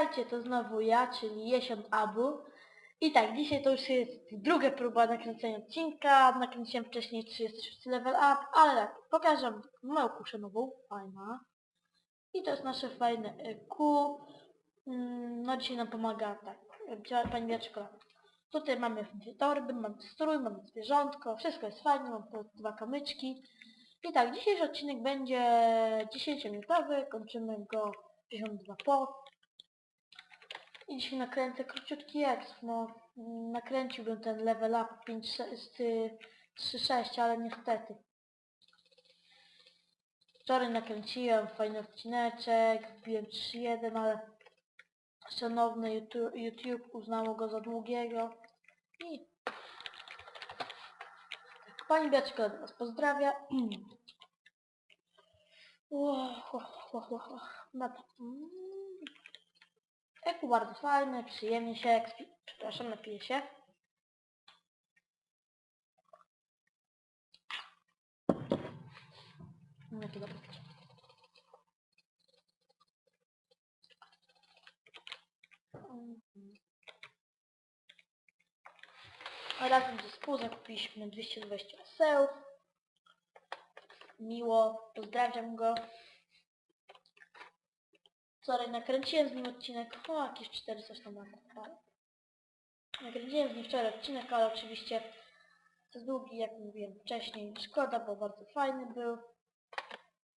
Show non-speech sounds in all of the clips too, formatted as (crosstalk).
witajcie, to znowu ja, czyli Jesiąt Abu. I tak, dzisiaj to już jest druga próba nakręcenia odcinka. Nakręciłem wcześniej 36 level up, ale tak, pokażę moją kuszę nową, fajna. I to jest nasze fajne e, Q. Mm, No dzisiaj nam pomaga tak, pani Wiaczko. Tutaj mamy dwie torby, mamy strój, mamy zwierzątko, wszystko jest fajnie, mam te dwa kamyczki. I tak, dzisiejszy odcinek będzie 10-minutowy, kończymy go 52 po. I dzisiaj nakręcę króciutki exp, no nakręciłbym ten level up 5, 3-6, ale niestety. Wczoraj nakręciłem fajny odcineczek, wbiłem 3-1, ale szanowny YouTube, uznało go za długiego. I tak, Pani Beaczko was pozdrawia. (clears throat) Ło. No to, mm. Eku bardzo fajny, przyjemnie się, przepraszam, napiję się. No to dobra. A razem ze spółzem kupiliśmy 220 seł. Miło, pozdrawiam go. Wczoraj nakręciłem z nim odcinek, o jakieś 4 coś tam ale- Nakręciłem z nim wczoraj odcinek, ale oczywiście za długi, jak mówiłem wcześniej. Szkoda, bo bardzo fajny był.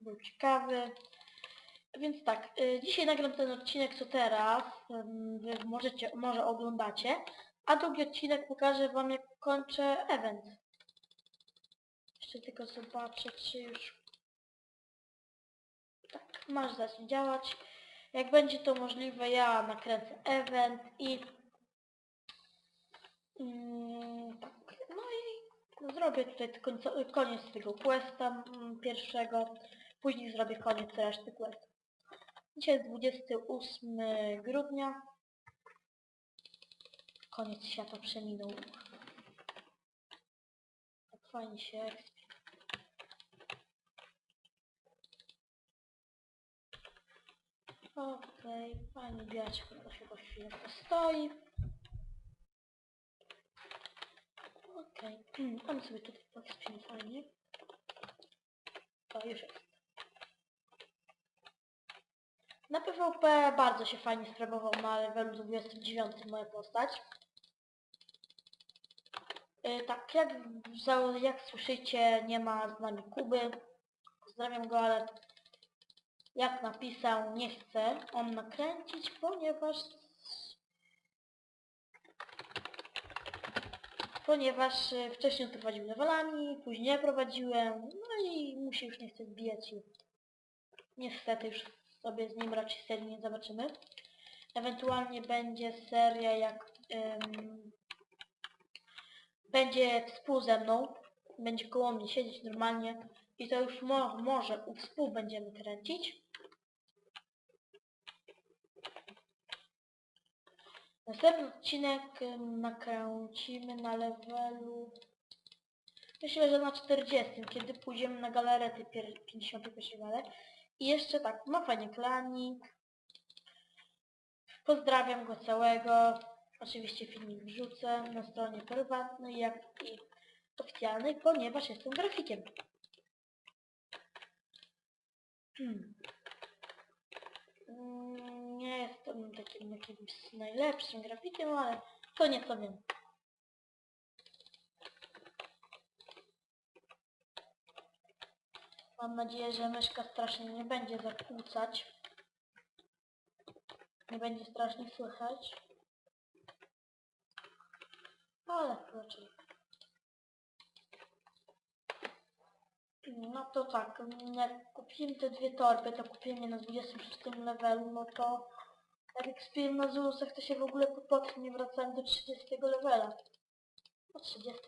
Był ciekawy. Więc tak, y, dzisiaj nagram ten odcinek co teraz, wy możecie, może oglądacie, a drugi odcinek pokażę wam jak kończę event. Jeszcze tylko zobaczę, czy już... Tak, masz zacząć działać. Jak będzie to możliwe, ja nakręcę event i... Mm, tak, no i zrobię tutaj końco- koniec tego questa mm, pierwszego, później zrobię koniec reszty questa. Dzisiaj jest 28 grudnia. Koniec świata przeminął. Tak fajnie się. Okej, pani biaczka to chyba chwilę postoi. Okej, (clears throat) okay. on sobie tutaj poekspimy fajnie. O, już jest. Na PvP bardzo się fajnie sprawował na levelu 29 moja postać. Yy, tak, jak, jak słyszycie, nie ma z nami Kuby. Pozdrawiam go, ale jak napisał, nie chce on nakręcić, ponieważ ponieważ y, wcześniej prowadził levelami, później prowadziłem, no i mu się już nie chce zbijać i niestety już sobie z nim raczej serii nie zobaczymy. Ewentualnie będzie seria jak ym, będzie współ ze mną, będzie koło mnie siedzieć normalnie i to już mo może u współ będziemy kręcić. Następny odcinek nakręcimy na levelu myślę, że na 40, kiedy pójdziemy na galerety pier- 51 galer. I jeszcze tak, ma fajnie klanik. Pozdrawiam go całego. Oczywiście filmik wrzucę na stronie prywatnej, jak i oficjalnej, ponieważ jestem grafikiem. Hmm. Mm, Nie jestem takim jakimś najlepszym grafikiem, ale to nieco wiem. Mam nadzieję, że myszka strasznie nie będzie zakłócać. Nie będzie strasznie słychać. Ale raczej. No to tak, jak kupiłem te dwie torby, to kupiłem je na 26 levelu, no to jak ekspiłem na Zulusach, to się w ogóle potem nie wracałem do 30 levela. Po 30.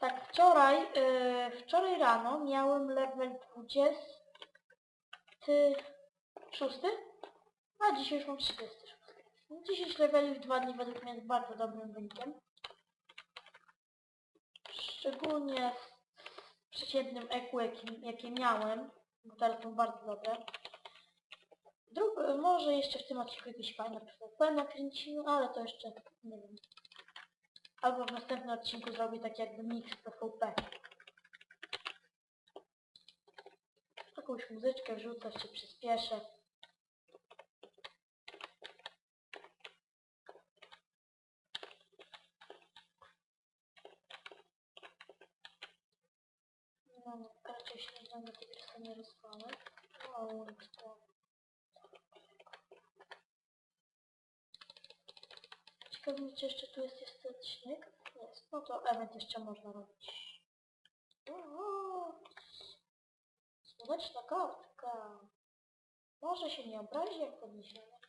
Tak, wczoraj, yy, wczoraj rano miałem level 26, a dzisiaj już mam 36. 10 leveli w 2 dni według mnie jest bardzo dobrym wynikiem. Szczególnie przeciętnym EQ, jakim, jakie miałem, bo teraz są bardzo dobre. Może jeszcze w tym odcinku jakieś fajne PvP nakręcimy, ale to jeszcze nie wiem. Albo w następnym odcinku zrobię tak jakby mix PvP. Jakąś muzyczkę wrzucać, się przyspieszę. No, no, raczej się nie będę tej nie rozwalać. O, to... Czy jeszcze tu jest jeszcze odcinek? Jest. No to event jeszcze można robić. Słoneczna kartka. Może się nie obrazi, jak podniesiemy.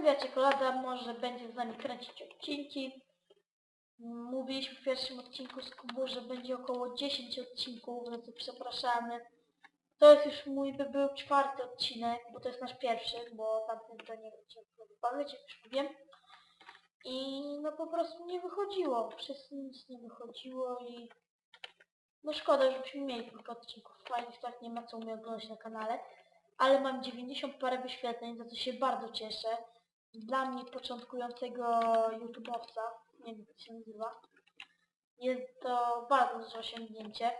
Wie, czekolada może będzie z nami kręcić odcinki. Mówiliśmy w pierwszym odcinku z Kubu, że będzie około 10 odcinków, co przepraszamy. To jest już mój by był czwarty odcinek, bo to jest nasz pierwszy, bo tamten to nie będzie wypowiedź, jak już mówię. I no po prostu nie wychodziło, przez nic nie wychodziło i no szkoda, żebyśmy mieli kilka odcinków fajnych, tak nie ma co mnie oglądać na kanale. Ale mam 90 parę wyświetleń, za co się bardzo cieszę. Dla mnie początkującego YouTube'owca, nie wiem jak się nazywa, jest to bardzo duże osiągnięcie.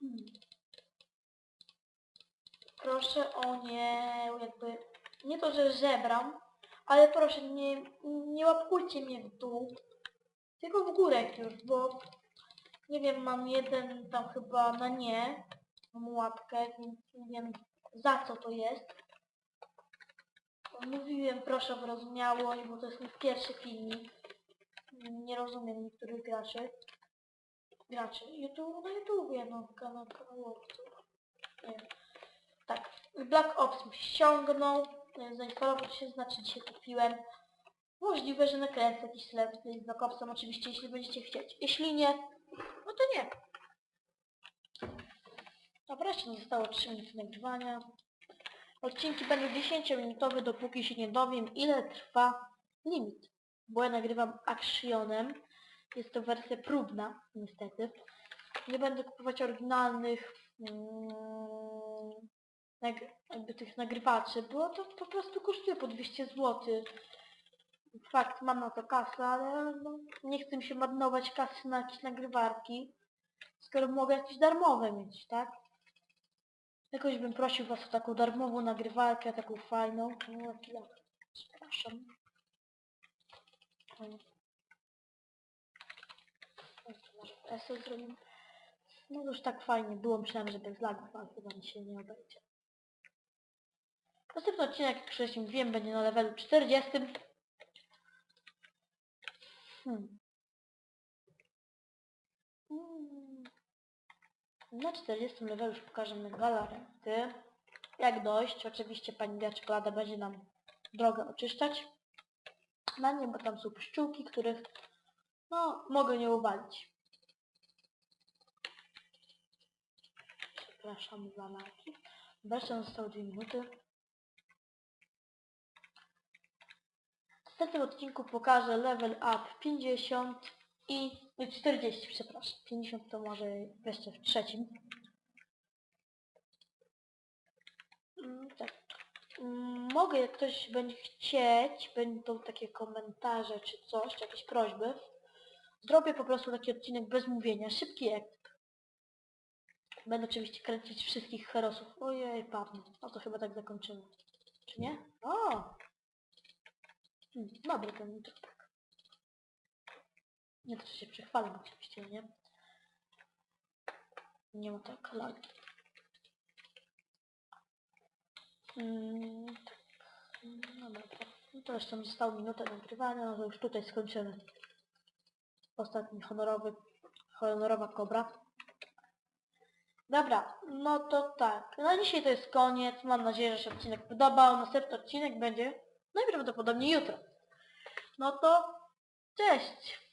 Hmm. Proszę o nie, jakby, nie to, że żebram, ale proszę nie, nie łapkujcie mnie w dół, tylko w górę już, bo nie wiem, mam jeden tam chyba na nie, mam łapkę, więc nie wiem za co to jest. Mówiłem proszę o wyrozumiałość, bo to jest mój pierwszy filmik. Nie rozumiem niektórych graczy. Graczy. YouTube na YouTubie, no kanał kanałowców. Nie wiem. Tak. Black Ops mi ściągnął. e, Zainstalował się, znaczy dzisiaj kupiłem. Możliwe, że nakręcę jakiś slep z Black Opsem oczywiście, jeśli będziecie chcieć. Jeśli nie, no to nie. Dobra, jeszcze nie zostało 3 minuty nagrywania. Odcinki będą 10-minutowe, dopóki się nie dowiem, ile trwa limit. Bo ja nagrywam Actionem. Jest to wersja próbna, niestety. Nie będę kupować oryginalnych mm, jakby tych nagrywaczy, bo to po prostu kosztuje po 200 zł. Fakt, mam na to kasę, ale no, nie chcę mi się marnować kasy na jakieś nagrywarki, skoro mogę jakieś darmowe mieć, tak? Jakoś bym prosił was o taką darmową nagrywarkę, taką fajną. No, jaki. Przepraszam. No już tak fajnie było, myślałem, że bez lagów, ale chyba mi się nie obejdzie. Następny odcinek, jak wcześniej wiem, będzie na levelu 40. Hmm. Hmm. Na 40 levelu już pokażę na galarenty. Jak dojść? Oczywiście pani Biaczkolada będzie nam drogę oczyszczać. Na nie, bo tam są pszczółki, których no, mogę nie uwalić. Przepraszam za laki. Wreszcie zostało 2 minuty. W następnym odcinku pokażę level up 50 i i 40, przepraszam. 50 to może jeszcze w trzecim. Mm, tak. Mm, Mogę, jak ktoś będzie chcieć, będą takie komentarze czy coś, czy jakieś prośby, zrobię po prostu taki odcinek bez mówienia, szybki jak. Będę oczywiście kręcić wszystkich herosów. Ojej, padnie. No to chyba tak zakończymy. Czy nie? O! Hmm, dobry ten. Nie to, się przechwalam oczywiście, nie? Nie ma tak lagi. Mm, tak. No dobra. No to jeszcze mi zostało minutę nagrywania, no to już tutaj skończymy. Ostatni honorowy, honorowa kobra. Dobra, no to tak. Na dzisiaj to jest koniec. Mam nadzieję, że się odcinek podobał. Następny odcinek będzie najprawdopodobniej jutro. No to cześć!